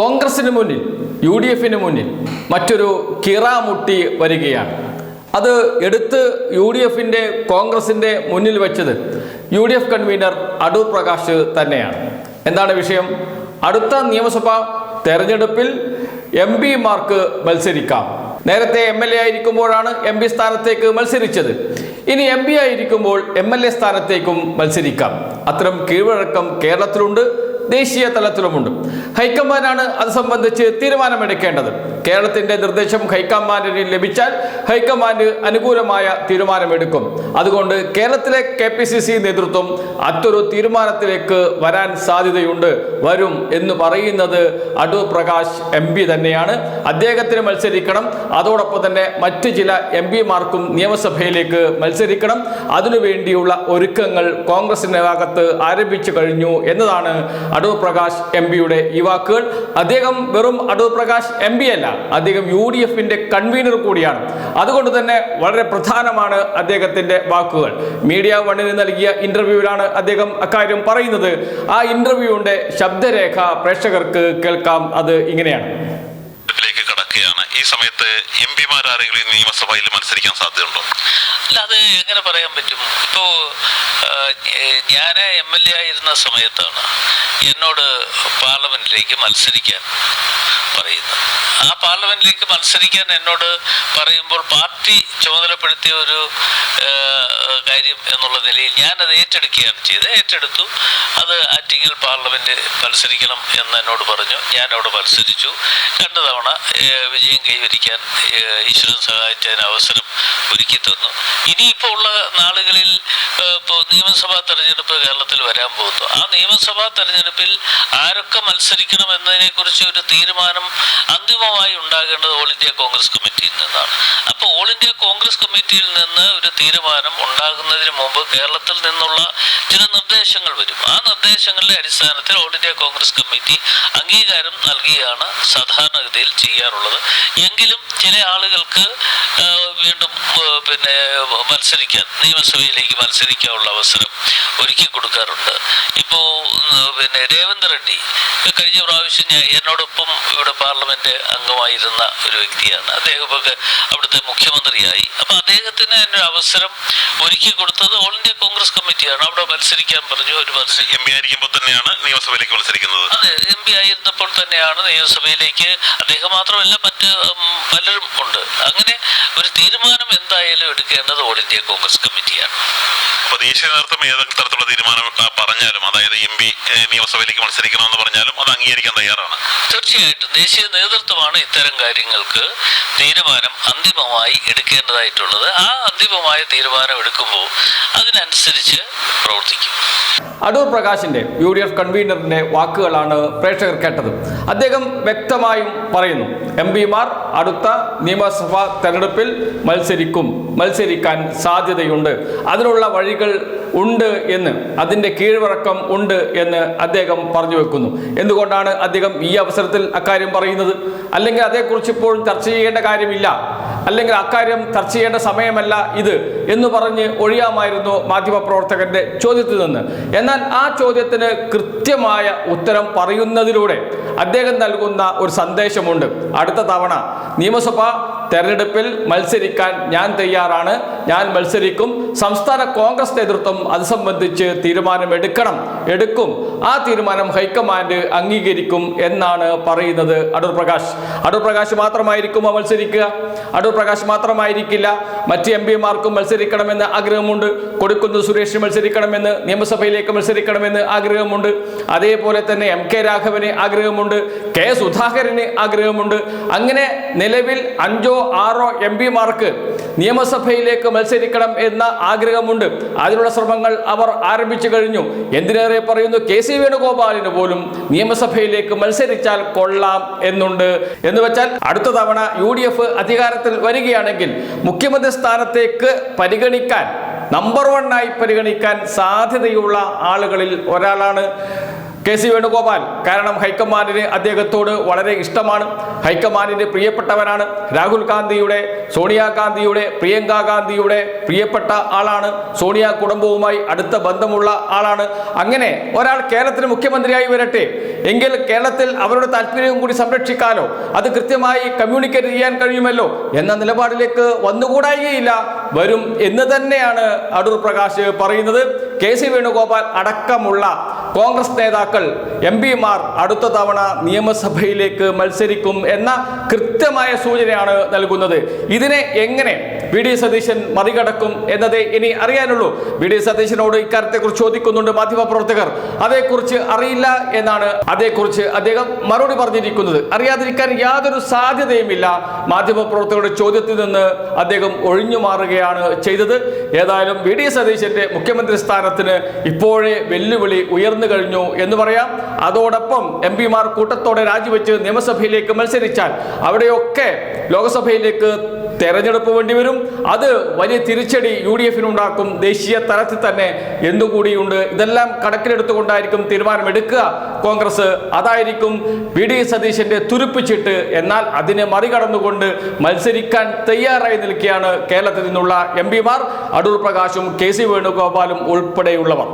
കോൺഗ്രസിന് മുന്നിൽ U D എഫിന് മുന്നിൽ മറ്റൊരു കിറാമുട്ടി വരികയാണ്. അത് എടുത്ത് യു ഡി എഫിന്റെ കോൺഗ്രസിന്റെ മുന്നിൽ വെച്ചത് U D F convenor Adoor Prakash തന്നെയാണ്. എന്താണ് വിഷയം? അടുത്ത നിയമസഭാ തെരഞ്ഞെടുപ്പിൽ എം പിമാർക്ക് മത്സരിക്കാം. നേരത്തെ എം എൽ എ ആയിരിക്കുമ്പോഴാണ് എം പി സ്ഥാനത്തേക്ക് മത്സരിച്ചത്. ഇനി എം പി ആയിരിക്കുമ്പോൾ എം എൽ എ സ്ഥാനത്തേക്കും മത്സരിക്കാം. അത്തരം കീഴ്വഴക്കം കേരളത്തിലുണ്ട്. ദേശീയ തലത്തിലുമുണ്ട്. ഹൈക്കമാൻഡാണ് അത് സംബന്ധിച്ച് തീരുമാനമെടുക്കേണ്ടത്. കേരളത്തിന്റെ നിർദ്ദേശം ഹൈക്കമാൻഡിന് ലഭിച്ചാൽ ഹൈക്കമാൻഡ് അനുകൂലമായ തീരുമാനമെടുക്കും. അതുകൊണ്ട് കേരളത്തിലെ കെ പി സി സി നേതൃത്വം അത്തൊരു തീരുമാനത്തിലേക്ക് വരാൻ സാധ്യതയുണ്ട്. വരും എന്ന് പറയുന്നത് അടൂർ പ്രകാശ് എം പി തന്നെയാണ്. അദ്ദേഹത്തിന് മത്സരിക്കണം. അതോടൊപ്പം തന്നെ മറ്റ് ചില എം പിമാർക്കും നിയമസഭയിലേക്ക് മത്സരിക്കണം. അതിനുവേണ്ടിയുള്ള ഒരുക്കങ്ങൾ കോൺഗ്രസിന്റെ ഭാഗത്ത് ആരംഭിച്ചു കഴിഞ്ഞു എന്നതാണ് അടൂർ പ്രകാശ് എം പിയുടെ ഈ വാക്കുകൾ. അദ്ദേഹം വെറും അടൂർ പ്രകാശ് എം പി അല്ല അദ്ദേഹം യു ഡി എഫിന്റെ കൺവീനർ കൂടിയാണ്. അതുകൊണ്ട് തന്നെ വളരെ പ്രധാനമാണ് അദ്ദേഹത്തിന്റെ വാക്കുകൾ. മീഡിയ വണ്ണിന് നൽകിയ ഇന്റർവ്യൂവിലാണ് അദ്ദേഹം അക്കാര്യം പറയുന്നത്. ആ ഇന്റർവ്യൂവിന്റെ ശബ്ദരേഖ പ്രേക്ഷകർക്ക് കേൾക്കാം അത് ഇങ്ങനെയാണ്. ഈ സമയത്ത് എം പിമാർ ആരെങ്കിലും നിയമസഭയിൽ മത്സരിക്കാൻ സാധ്യതയുണ്ടോ? അല്ല അത് എങ്ങനെ പറയാൻ പറ്റും? ഇപ്പോ ഞാൻ എം എൽ എ ആയിരുന്ന സമയത്താണ് എന്നോട് പാർലമെന്റിലേക്ക് മത്സരിക്കാൻ പറയുന്നത്. ആ പാർലമെന്റിലേക്ക് മത്സരിക്കാൻ എന്നോട് പറയുമ്പോൾ പാർട്ടി ചുമതലപ്പെടുത്തിയ ഒരു കാര്യം എന്നുള്ള നിലയിൽ ഞാനത് ഏറ്റെടുക്കുകയാണ് ചെയ്തത്. ഏറ്റെടുത്തു. അത് ആറ്റിങ്ങൽ പാർലമെന്റ് മത്സരിക്കണം എന്ന് എന്നോട് പറഞ്ഞു. ഞാൻ അവിടെ മത്സരിച്ചു. രണ്ട് തവണ വിജയം കൈവരിക്കാൻ ഈശ്വരൻ സഹായിച്ചതിന് അവസരം ഒരുക്കി തന്നു. ഇനിയിപ്പോൾ ഉള്ള നാളുകളിൽ ഇപ്പോ നിയമസഭാ തെരഞ്ഞെടുപ്പ് കേരളത്തിൽ വരാൻ പോകുന്നു. ആ നിയമസഭാ തെരഞ്ഞെടുപ്പിൽ ആരൊക്കെ മത്സരിക്കണം എന്നതിനെക്കുറിച്ച് ഒരു തീരുമാനം അന്തിമമായി ഉണ്ടാകേണ്ടത് ഓൾ ഇന്ത്യ കോൺഗ്രസ് കമ്മിറ്റിയിൽ നിന്നാണ്. അപ്പോൾ ഓൾ ഇന്ത്യ കോൺഗ്രസ് കമ്മിറ്റിയിൽ നിന്ന് ഒരു തീരുമാനം ഉണ്ടാകുന്നതിന് മുമ്പ് കേരളത്തിൽ നിന്നുള്ള ചില നിർദ്ദേശങ്ങൾ വരും. ആ നിർദ്ദേശങ്ങളുടെ അടിസ്ഥാനത്തിൽ ഓൾ ഇന്ത്യ കോൺഗ്രസ് കമ്മിറ്റി അംഗീകാരം നൽകിയാണ് സാധാരണഗതിയിൽ ചെയ്യാറുള്ളത്. എങ്കിലും ചില ആളുകൾക്ക് വീണ്ടും പിന്നെ മത്സരിക്കാൻ നിയമസഭയിലേക്ക് മത്സരിക്കാനുള്ള അവസരം ഒരുക്കി കൊടുക്കാറുണ്ട്. ഇപ്പോൾ പിന്നെ രേവന്ത് റെഡ്ഡി കഴിഞ്ഞ പ്രാവശ്യം ഞാൻ എന്നോടൊപ്പം ഇവിടെ പാർലമെന്റ് അംഗമായിരുന്ന ഒരു വ്യക്തിയാണ്. അദ്ദേഹം ഒക്കെ അവിടുത്തെ മുഖ്യമന്ത്രിയായി. അപ്പോൾ അദ്ദേഹത്തിന് എന്നൊരു അവസരം ഒരുക്കി കൊടുത്തത് ഓൾ ഇന്ത്യ കോൺഗ്രസ് കമ്മിറ്റിയാണ്. അവിടെ മത്സരിക്കാൻ പറഞ്ഞു ഒരു മത്സരം എം പി ആയിരിക്കുമ്പോൾ തന്നെയാണ് നിയമസഭയിലേക്ക് മത്സരിക്കുന്നത്. അതെ എം പി ആയിരുന്നപ്പോൾ തന്നെയാണ് നിയമസഭയിലേക്ക് അദ്ദേഹം മാത്രമല്ല മറ്റ് പലരും ഉണ്ട്. അങ്ങനെ ഒരു തീരുമാനം എന്തായാലും എടുക്കേണ്ടത് ഓൾ ഇന്ത്യ കോൺഗ്രസ് കമ്മിറ്റിയാണ് അപ്പോൾ ദേശീയ നേതൃത്വം ഏതൊക്കെ തരത്തിലുള്ള തീരുമാനം പറഞ്ഞാലും അതായത് എം പി നിയമസഭയിലേക്ക് മത്സരിക്കണമെന്ന് പറഞ്ഞാലും അത് അംഗീകരിക്കാൻ തയ്യാറാണ്. തീർച്ചയായിട്ടും ദേശീയ നേതൃത്വമാണ് ഇത്തരം കാര്യങ്ങൾക്ക് തീരുമാനം അന്തിമമായി എടുക്കേണ്ടതായിട്ടുള്ളത്. ആ അന്തിമമായ തീരുമാനം എടുക്കുമ്പോൾ അതിനനുസരിച്ച് പ്രവർത്തിക്കും. അടൂർ പ്രകാശിന്റെ യു ഡി എഫ് കൺവീനറിന്റെ വാക്കുകളാണ് പ്രേക്ഷകർ കേട്ടത്. അദ്ദേഹം വ്യക്തമായും പറയുന്നു. എം പിമാർ അടുത്ത നിയമസഭാ തെരഞ്ഞെടുപ്പിൽ മത്സരിക്കും മത്സരിക്കാൻ സാധ്യതയുണ്ട്. അതിനുള്ള വഴികൾ ഉണ്ട് എന്ന് അതിന്റെ കീഴ്വഴക്കം ഉണ്ട് എന്ന് അദ്ദേഹം പറഞ്ഞു വെക്കുന്നു. എന്തുകൊണ്ടാണ് അദ്ദേഹം ഈ അവസരത്തിൽ അക്കാര്യം പറയുന്നത്? അല്ലെങ്കിൽ അതേക്കുറിച്ച് ഇപ്പോഴും ചർച്ച ചെയ്യേണ്ട കാര്യമില്ല. അല്ലെങ്കിൽ അക്കാര്യം ചർച്ച ചെയ്യേണ്ട സമയമല്ല ഇത് എന്ന് പറഞ്ഞ് ഒഴിയാമായിരുന്നു മാധ്യമപ്രവർത്തകന്റെ ചോദ്യത്തിൽ നിന്ന്. എന്നാൽ ആ ചോദ്യത്തിന് കൃത്യമായ ഉത്തരം പറയുന്നതിലൂടെ അദ്ദേഹം നൽകുന്ന ഒരു സന്ദേശമുണ്ട്. അടുത്ത തവണ നിയമസഭ തെരഞ്ഞെടുപ്പിൽ മത്സരിക്കാൻ ഞാൻ തയ്യാറാണ്. ഞാൻ മത്സരിക്കും. സംസ്ഥാന കോൺഗ്രസ് നേതൃത്വം അത് സംബന്ധിച്ച് തീരുമാനമെടുക്കണം എടുക്കും. ആ തീരുമാനം ഹൈക്കമാൻഡ് അംഗീകരിക്കും എന്നാണ് പറയുന്നത് അടൂർ പ്രകാശ്. അടൂർ പ്രകാശ് മാത്രമായിരിക്കും മത്സരിക്കുക? അടൂർ പ്രകാശ് മാത്രമായിരിക്കില്ല. മറ്റ് എം പിമാർക്കും മത്സരിക്കണമെന്ന് ആഗ്രഹമുണ്ട്. കൊടുക്കുന്ന സുരേഷ് മത്സരിക്കണമെന്ന് നിയമസഭയിലേക്ക് മത്സരിക്കണമെന്ന് ആഗ്രഹമുണ്ട്. അതേപോലെ തന്നെ എം കെ രാഘവന് ആഗ്രഹമുണ്ട്. കെ സുധാകരന് ആഗ്രഹമുണ്ട്. അങ്ങനെ നിലവിൽ അഞ്ചോ ആറോ എം പിമാർക്ക് നിയമസഭയിലേക്ക് മത്സരിക്കണം എന്ന ആഗ്രഹമുണ്ട്. അതിനുള്ള ശ്രമങ്ങൾ അവർ ആരംഭിച്ചു കഴിഞ്ഞു. എന്തിനേറെ പറയുന്നു? കെ സി വേണുഗോപാലിന് പോലും നിയമസഭയിലേക്ക് മത്സരിച്ചാൽ കൊള്ളാം എന്നുണ്ട്. എന്ന് വെച്ചാൽ അടുത്ത തവണ യു ഡി എഫ് അധികാരത്തിൽ വരികയാണെങ്കിൽ മുഖ്യമന്ത്രി സ്ഥാനത്തേക്ക് പരിഗണിക്കാൻ നമ്പർ വണ്ണായി പരിഗണിക്കാൻ സാധ്യതയുള്ള ആളുകളിൽ ഒരാളാണ് കെ സി വേണുഗോപാൽ കാരണം ഹൈക്കമാൻഡിന് അദ്ദേഹത്തോട് വളരെ ഇഷ്ടമാണ്. ഹൈക്കമാൻഡിന്റെ പ്രിയപ്പെട്ടവനാണ്. രാഹുൽ ഗാന്ധിയുടെ സോണിയാഗാന്ധിയുടെ പ്രിയങ്കാ ഗാന്ധിയുടെ പ്രിയപ്പെട്ട ആളാണ്. സോണിയ കുടുംബവുമായി അടുത്ത ബന്ധമുള്ള ആളാണ്. അങ്ങനെ ഒരാൾ കേരളത്തിന് മുഖ്യമന്ത്രിയായി വരട്ടെ. എങ്കിൽ കേരളത്തിൽ അവരുടെ താല്പര്യവും കൂടി സംരക്ഷിക്കാലോ. അത് കൃത്യമായി കമ്മ്യൂണിക്കേറ്റ് ചെയ്യാൻ കഴിയുമല്ലോ എന്ന നിലപാടിലേക്ക് വന്നുകൂടായികയില്ല. വരും എന്ന് തന്നെയാണ് അടൂർ പ്രകാശ് പറയുന്നത്. കെ സി വേണുഗോപാൽ അടക്കമുള്ള കോൺഗ്രസ് നേതാക്കൾ എം പിമാർ അടുത്ത തവണ നിയമസഭയിലേക്ക് മത്സരിക്കും എന്ന കൃത്യമായ സൂചനയാണ് നൽകുന്നത്. ഇതിനെ എങ്ങനെ വി ഡി സതീശൻ മറികടക്കും എന്നതേ ഇനി അറിയാനുള്ളൂ. വി ഡി സതീശനോട് ഇക്കാര്യത്തെക്കുറിച്ച് ചോദിക്കുന്നുണ്ട് മാധ്യമപ്രവർത്തകർ. അതേക്കുറിച്ച് അറിയില്ല എന്നാണ് അതേക്കുറിച്ച് അദ്ദേഹം മറുപടി പറഞ്ഞിരിക്കുന്നത്. അറിയാതിരിക്കാൻ യാതൊരു സാധ്യതയുമില്ല. മാധ്യമപ്രവർത്തകരുടെ ചോദ്യത്തിൽ നിന്ന് അദ്ദേഹം ഒഴിഞ്ഞു മാറുകയാണ് ചെയ്തത്. ഏതായാലും വി ഡി സതീശന്റെ മുഖ്യമന്ത്രി സ്ഥാനത്തിന് ഇപ്പോഴേ വെല്ലുവിളി ഉയർന്നു കഴിഞ്ഞു എന്ന് പറയാം. അതോടൊപ്പം എം പിമാർ കൂട്ടത്തോടെ രാജിവെച്ച് നിയമസഭയിലേക്ക് മത്സരിച്ചാൽ അവിടെയൊക്കെ ലോക്സഭയിലേക്ക് തെരഞ്ഞെടുപ്പ് വേണ്ടിവരും അത് വലിയ തിരിച്ചടി യു ഡി എഫിനുണ്ടാക്കും ദേശീയ തലത്തിൽ തന്നെ എന്തുകൂടിയുണ്ട്? ഇതെല്ലാം കണക്കിലെടുത്തുകൊണ്ടായിരിക്കും തീരുമാനമെടുക്കുക കോൺഗ്രസ് അതായിരിക്കും വി ഡി സതീശന്റെ തുരുപ്പിച്ചിട്ട് എന്നാൽ അതിനെ മറികടന്നുകൊണ്ട് മത്സരിക്കാൻ തയ്യാറായി നിൽക്കുകയാണ് കേരളത്തിൽ നിന്നുള്ള എം പിമാർ. അടൂർ പ്രകാശും കെ സി വേണുഗോപാലും ഉൾപ്പെടെയുള്ളവർ.